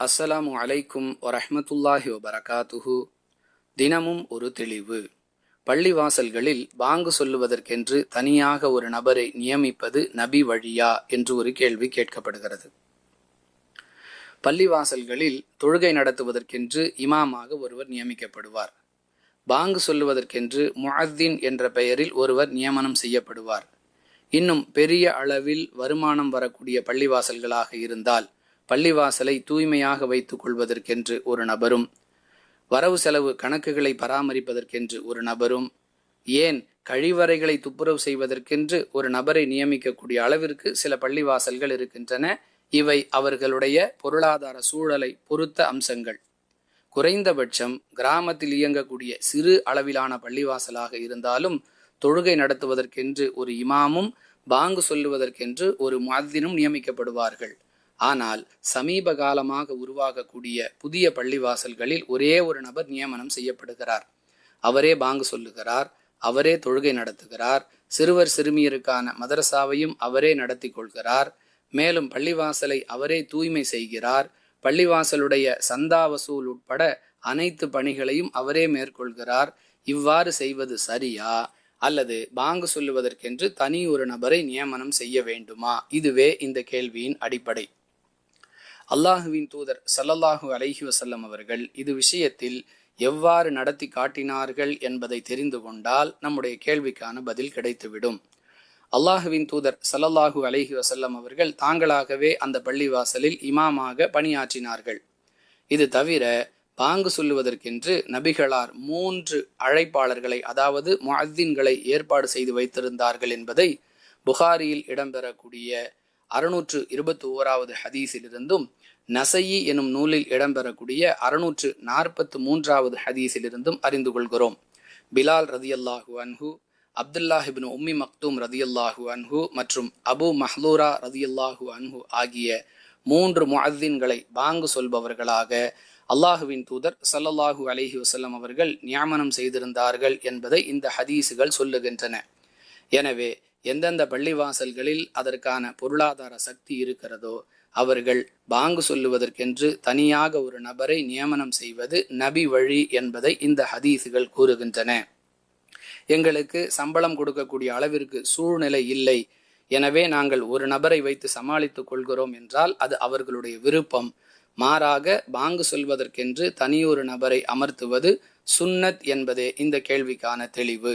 அஸ்ஸலாமு அலைக்கும் வரஹமத்துல்லாஹி வபரகாத்துஹு. தினமும் ஒரு தெளிவு. பள்ளிவாசல்களில் பாங்கு சொல்லுவதற்கென்று தனியாக ஒரு நபரை நியமிப்பது நபி வழியா என்று ஒரு கேள்வி கேட்கப்படுகிறது. பள்ளிவாசல்களில் தொழுகை நடத்துவதற்கென்று இமாமாக ஒருவர் நியமிக்கப்படுவார். பாங்கு சொல்லுவதற்கென்று முஅத்தின் என்ற பெயரில் ஒருவர் நியமனம் செய்யப்படுவார். இன்னும் பெரிய அளவில் வருமானம் வரக்கூடிய பள்ளிவாசல்களாக இருந்தால் பள்ளிவாசலை தூய்மையாக வைத்துக் கொள்வதற்கென்று ஒரு நபரும் வரவு செலவு கணக்குகளை பராமரிப்பதற்கென்று ஒரு நபரும் ஏன் கழிவறைகளை துப்புரவு செய்வதற்கென்று ஒரு நபரை நியமிக்கக்கூடிய அளவிற்கு சில பள்ளிவாசல்கள் இருக்கின்றன. இவை அவர்களுடைய பொருளாதார சூழலை பொறுத்த அம்சங்கள். குறைந்தபட்சம் கிராமத்தில் இயங்கக்கூடிய சிறு அளவிலான பள்ளிவாசலாக இருந்தாலும் தொழுகை நடத்துவதற்கென்று ஒரு இமாமும் பாங்கு சொல்லுவதற்கென்று ஒரு மாதினும் நியமிக்கப்படுவார்கள். ஆனால் சமீப காலமாக உருவாகக்கூடிய புதிய பள்ளிவாசல்களில் ஒரே ஒரு நபர் நியமனம் செய்யப்படுகிறார். அவரே பாங்கு சொல்லுகிறார் அவரே தொழுகை நடத்துகிறார் சிறுவர் சிறுமியருக்கான மதரசாவையும் அவரே நடத்தி கொள்கிறார் மேலும் பள்ளிவாசலை அவரே தூய்மை செய்கிறார் பள்ளிவாசலுடைய சந்தா வசூல் உட்பட அனைத்து பணிகளையும் அவரே மேற்கொள்கிறார் இவ்வாறு செய்வது சரியா? அல்லது பாங்கு சொல்லுவதற்கென்று தனி ஒரு நபரை நியமனம் செய்ய வேண்டுமா? இதுவே இந்த கேள்வியின் அடிப்படை. அல்லாஹுவின் தூதர் சல்லல்லாஹு அலஹி வசல்லம் அவர்கள் இது விஷயத்தில் எவ்வாறு நடத்தி காட்டினார்கள் என்பதை தெரிந்து கொண்டால் நம்முடைய கேள்விக்கான பதில் கிடைத்துவிடும். அல்லாஹுவின் தூதர் சல்லல்லாஹு அலஹி வசல்லம் அவர்கள் தாங்களாகவே அந்த பள்ளிவாசலில் இமாமாக பணியாற்றினார்கள். இது தவிர பாங்கு சொல்லுவதற்கென்று நபிகளார் மூன்று அழைப்பாளர்களை அதாவது முஅத்தின்களை ஏற்பாடு செய்து வைத்திருந்தார்கள் என்பதை புகாரியில் இடம்பெறக்கூடிய அறுநூற்று இருபத்தி ஓராவது ஹதீஸிலிருந்தும் நசையி எனும் நூலில் இடம்பெறக்கூடிய அறுநூற்று நாற்பத்து மூன்றாவது ஹதீஸிலிருந்தும் அறிந்து கொள்கிறோம். பிலால் ரதியல்லாஹு அன்ஹு அப்துல்லாஹிபின் உம்மி மக்தூம் ரதியல்லாஹு அன்ஹு மற்றும் அபு மஹ்லூரா ரதியல்லாஹு அன்ஹு ஆகிய மூன்று முஅத்தின்களை பாங்கு சொல்பவர்களாக அல்லாஹுவின் தூதர் சல்லல்லாஹு அலஹி வசல்லம் அவர்கள் நியமனம் செய்திருந்தார்கள் என்பதை இந்த ஹதீஸுகள் சொல்லுகின்றன. எனவே எந்தெந்த பள்ளிவாசல்களில் அதற்கான பொருளாதார சக்தி இருக்கிறதோ அவர்கள் பாங்கு சொல்லுவதற்கென்று தனியாக ஒரு நபரை நியமனம் செய்வது நபி வழி என்பதை இந்த ஹதீஸுகள் கூறுகின்றன. எங்களுக்கு சம்பளம் கொடுக்கக்கூடிய அளவிற்கு சூழ்நிலை இல்லை. எனவே நாங்கள் ஒரு நபரை வைத்து சமாளித்துக் கொள்கிறோம் என்றால் அது அவர்களுடைய விருப்பம். மாறாக பாங்கு சொல்வதற்கென்று தனியொரு நபரை அமர்த்துவது சுன்னத் என்பதே இந்த கேள்விக்கான தெளிவு.